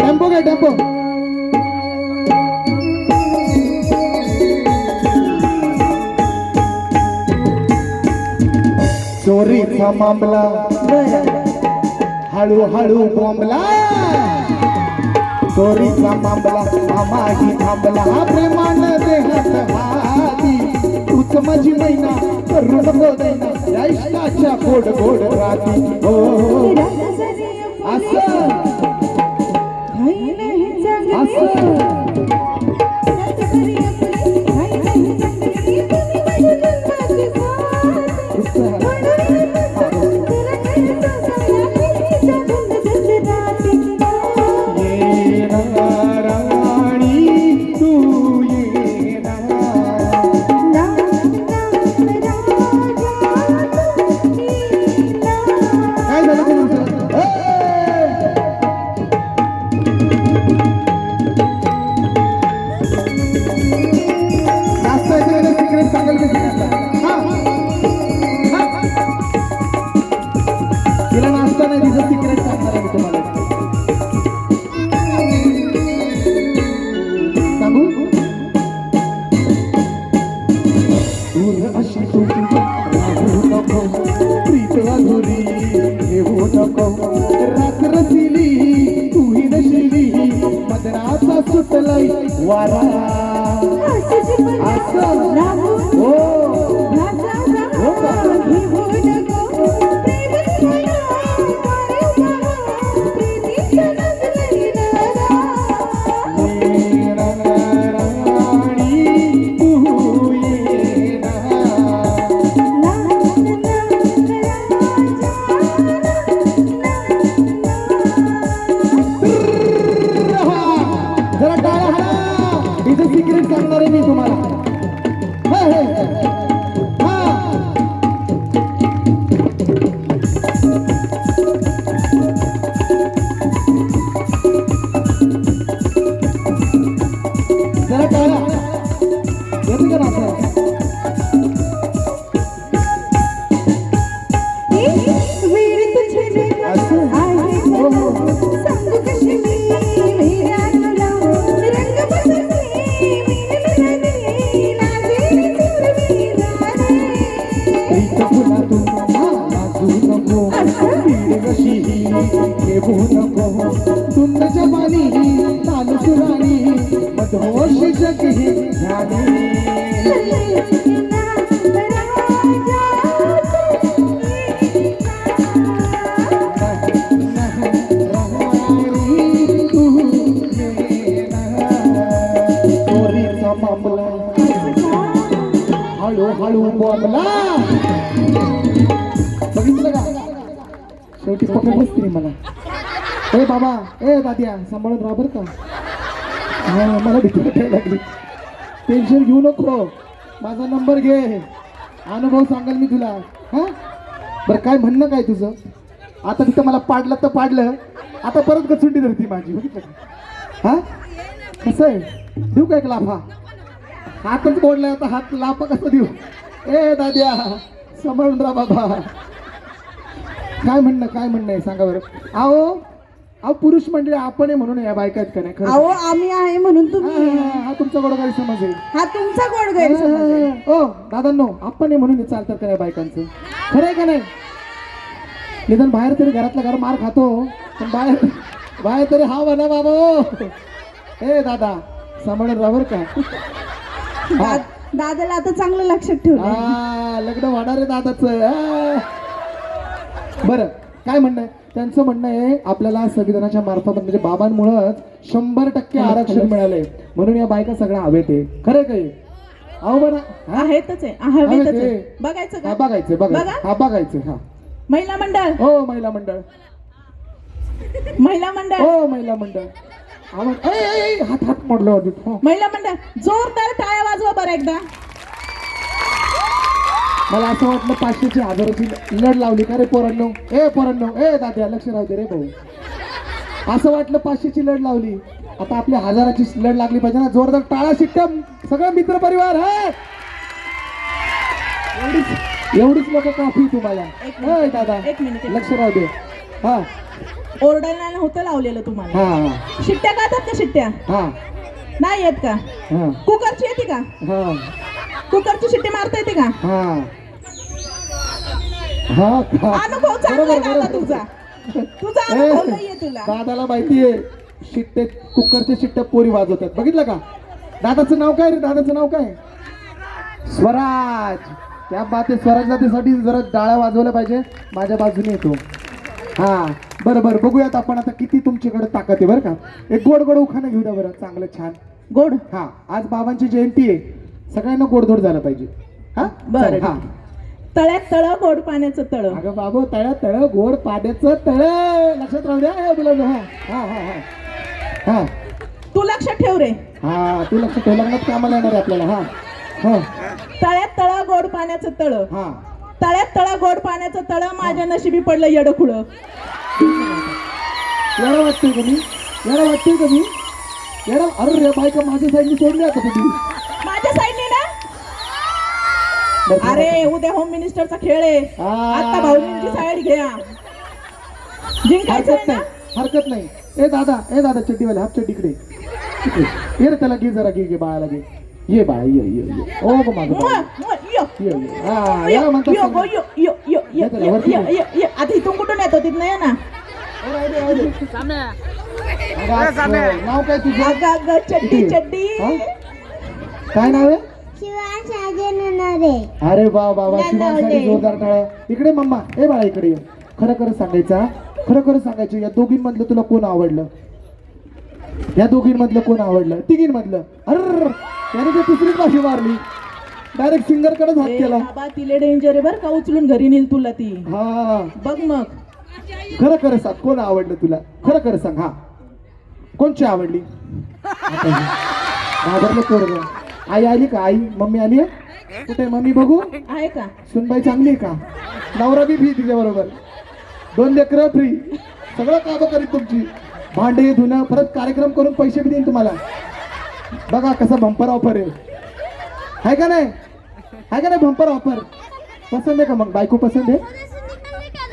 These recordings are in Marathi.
टेम्पो काय टेम्पो. चोरीचा मामला. हळूहळू बोंबला. चोरीचा मामला मामाही थांबला. प्रेमान देहात हाती तूच माझी मैना करून बोलायना या इष्टाच्या गोड गोड राती. हो असं. काही नाही चांगलं. असं. Guarana. हाणा सिक्रेट सांगणार आहे मी तुम्हाला. कशी घेऊ नको. सुंद जमानी तान मधोश जग ही ध्यानी हळूहळू बोलला. हळू हळू बघितलं का? शेवटी पकडलंच तिने मला. ए बाबा ए दाद्या सांभाळून राहा बरं का. हा मला भीती वाटायला लागली. टेन्शन घेऊ नको. माझा नंबर घे. अनुभव सांगाल मी तुला. हा? बरं काय म्हणणं काय तुझं? आता तिथं मला पाडलं तर पाडलं. आता परत कचुंडी धरती माझी. बघितलं का हा? कसं आहे? देऊ का एक लाफा? हातच मोडलाय आता. हात लाफा कसं देऊ? ए दाद्या सांभाळून राहा बाबा. काय म्हणणं काय म्हणणं आहे? सांगा बरं. अहो अहो पुरुष मंडळी आपण आहे म्हणून या बायका आहेत का नाही? खरं अहो आम्ही आहे म्हणून तुम्ही हा, हा तुमचा गोडगारी समज आहे. हा तुमचा गोड गैरसमज आहे. ओ दादांनो आपण आहे म्हणून हे चालतात का नाही बायकांचं? खरं आहे का नाही? निदान बाहेर तरी घरातला घर मार खातो पण बाहेर बाहेर तरी हा म्हणा बाबा. ए दादा सांभाळून राहा बरं का. हा. दादाला आता चांगलं लक्षात ठेवलं आ, लग्न होणार आहे दादाच. बरं काय म्हणणं आहे? त्यांचं म्हणणं आहे आपल्याला संविधानाच्या मार्फत म्हणजे बाबांमुळंच शंभर टक्के आरक्षण मिळालंय म्हणून या बायका सगळ्या हवेत आहे. खरं काही अहो बरं. हा? आहेतच आहे. हवेतच हवेत आहे. बघायचं का? बघायचं बघायचं. बघा. हा बघायचं हा. महिला मंडळ. हो महिला मंडळ. महिला मंडळ. हो महिला मंडळ. आवाज हात हात मोडलं हो. महिला मंडळ जोरदार टाळ्या वाजवा बरं एकदा. मला असं वाटलं पाचशेची हजाराची लढ लावली का रे पोरांनो? ए पोरांनो ए दाद्या लक्ष राहू दे रे भाऊ. असं वाटलं पाचशेची लढ लावली. आता आपल्या हजाराची लढ लागली पाहिजे ना. जोरदार टाळा शिट्ट्या सगळं मित्र परिवार हा! एवढीच एवढीच लोक काफी तुम्हाला. एक होय. दादा लक्ष राहू दे. हा. ओरडायला होतं लावलेलं तुम्हाला. हा शिट्ट्या गातात का शिट्ट्या? हा. नाही येत का? कुकरची येते का? हा. कुकरची शिट्टी मारता येते का? हा. हा का? अनुभव चांगला बरोबर, आहे दादा बरोबर. तुझा. तुझा ए, अनुभव नाहीये तुला. दादाला माहितीये शिट्टे कुकरचे शिट्टे पोरी वाजवतात. बघितलं का? दादाचं नाव काय रे? दादाचं नाव काय? स्वराज. त्या बात स्वराज दादासाठी जरा डाळ्या वाजवल्या पाहिजे. माझ्या बाजूने येतो. हा बरं बरं. बघूयात आपण आता किती तुमच्याकडे ताकद आहे बरं का? एक गोड गोड उखाणं घेऊ द्या बरं चांगलं छान. गोड? हा आज बाबांची जयंती आहे. सगळ्यांना गोडधोड झालं पाहिजे. हा? बरं, हा. तळ्यात तळ गोड पाण्याचं तळ. अगं बाबू तळ तळ गोड पाण्याचं तळ. लक्षात राहू द्या हे मुलांनो. हा हा हा हा. तू लक्षात ठेव रे. हा तू लक्ष ठेव लग्नात कामाला येणार आहे आपल्याला. हा हा. तळ्यात तळ गोड पाण्याचं तळ. हा. तळ्यात तळ गोड पाण्याचं तळ माझ्या नशिबी पडलं येडं खुळं येडा वाटतोय का मी येडा वाटतोय का मी येडा अरे रे बायका माझ्या साईडने सोडली आता तुम्ही माझ्या साईडने ना बरं, अरे उद्या होम मिनिस्टरचा खेळ आहे. आता भाऊजींची साईड घ्या. जिंकायचं हरकत नाही हरकत नाही. ए दादा ए दादा चड्डीवाले हाफ चड्डी इकडे. इकडे. ये रे त्याला घे जरा घे घे बाळाला घे. ये बाळा ये ये ये. ओ गो माझं बाळ. यो. ये ये. हा यो, याला म्हणतात यो, गो, यो, यो, यो, यो, ये त्याला यो, वरती यो, घे. यो, यो. आता इथून कुठून येतो? तिथनं ये ना. अगं, आज, नाव काय तुझं? अगं अगं चड्डी इकडे. चड्डी. हा? काय नाव आहे? अरे वा वा वा. शिवांसाठी. जोरदार टाळ्या. इकडे मम्मा ए बाळा इकडे ये. खरं खरं सांगायचा खरं खरं सांगायचं या दोघींमधलं तुला कोण आवडलं? या दोघींमधलं कोण आवडलं? तिघींमधलं. अरे याने ते तिसरीच भाषी मारली. डायरेक्ट सिंगर कडेच हात केला. बाबा तिले डेंजर आहे बरं का? उचलून घरी नेईल तुला ती. हा. बघ मग. खरं खरं सांग कोण आवडलं तुला? खरं खरं सांग हा. कोणची आवडली? घाबरलं पोरग आई आली का? आई मम्मी आली आहे? कुठे मम्मी बघू? आहे का? सुनबाई चांगली आहे का? नवरा बी फ्री तिच्या बरोबर. दोन लेकरं फ्री सगळं कामं करीत तुमची. भांडे धुणं परत कार्यक्रम करून पैसे बी देईन तुम्हाला. बघा कसं बंपर ऑफर आहे. आहे का नाही? आहे का नाही बंपर ऑफर पसंत आहे का मग? बायको पसंत आहे?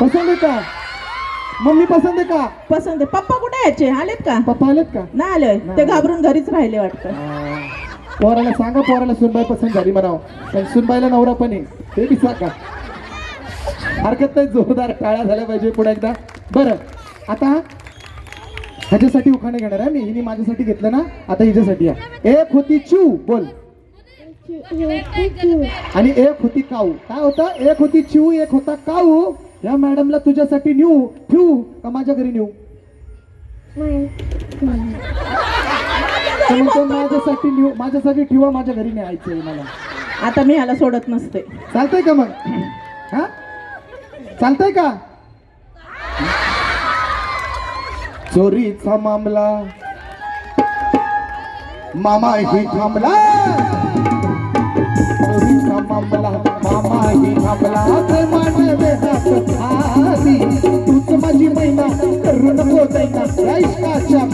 पसंत आहे का? मम्मी पसंत आहे का? पसंत आहे. पप्पा कुठे यायचे? आलेत का? पप्पा आलेत का? नाही आले ते घाबरून घरीच राहिले वाटतं. पोराला सांगा पोराला सुनबाई पसंत झाली म्हणाव. पण सुनबाईला नवरा पण आहे. ते बी सांगा. हरकत नाही जोरदार टाळ्या झाल्या पाहिजे पुढे एकदा. बरं आता ह्याच्यासाठी उखाणे घेणार आहे मी. हिने माझ्यासाठी घेतलं ना आता हिच्यासाठी या. एक होती चू बोल. आणि एक होती काऊ. काय होतं? एक होती चिऊ एक होता काऊ. या मॅडमला तुझ्यासाठी नेऊ ठेवू का माझ्या घरी नेऊ? माझ्यासाठी माझ्यासाठी ठेवा माझ्या घरी न्यायचंय मला. आता मी ह्याला सोडत नसते. चालतंय का मग? हा? चालतंय का? चोरीचा मामला. मामा ही थांबला. चोरीचा मामला मामा ही थांबला आली. तूच माझी मैना करू नको दैना या इश्काच्या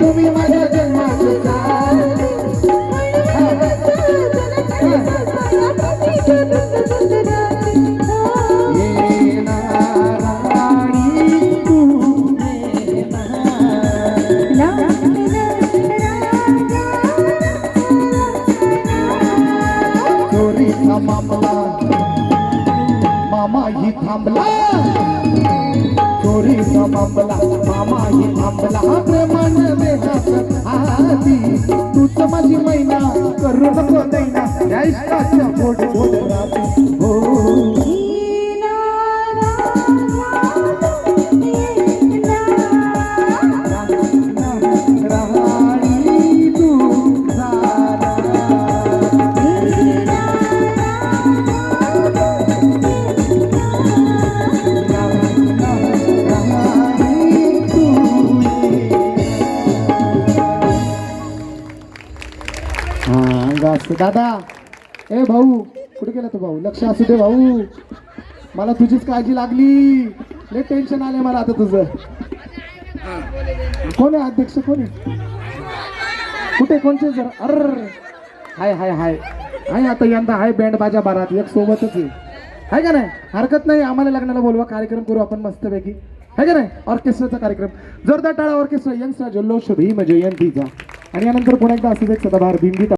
तुम्ही माझ्या जन्माचं थांबला चोरीचा मामला मामा ही थांबला प्रेमान देहात आधी तूच माझी मैना करू नको दैना या इश्काच्या दादा. ए भाऊ कुठे गेला तू भाऊ? लक्ष असू दे भाऊ. मला तुझीच काळजी लागली. लय टेन्शन आले मला आता तुझं. कोण आहे अध्यक्ष? कोण आहे? कुठे कोणचे जर? अर. हाय हाय हाय. हाय आता यंदा हाय बँड बाजा बारात. एक सोबतच आहे. हाय का नाही? हरकत नाही. आम्हाला लग्नाला बोलवा. कार्यक्रम करू आपण मस्तपैकी. हाय का नाही? ऑर्केस्ट्राचा कार्यक्रम. जोरदार टाळा ऑर्केस्ट्रा. यंगस्ट्रा जल्लोष भीम जयंतीचा. आणि यानंतर पुन्हा एकदा असंच एक सदाभार भीमगीत.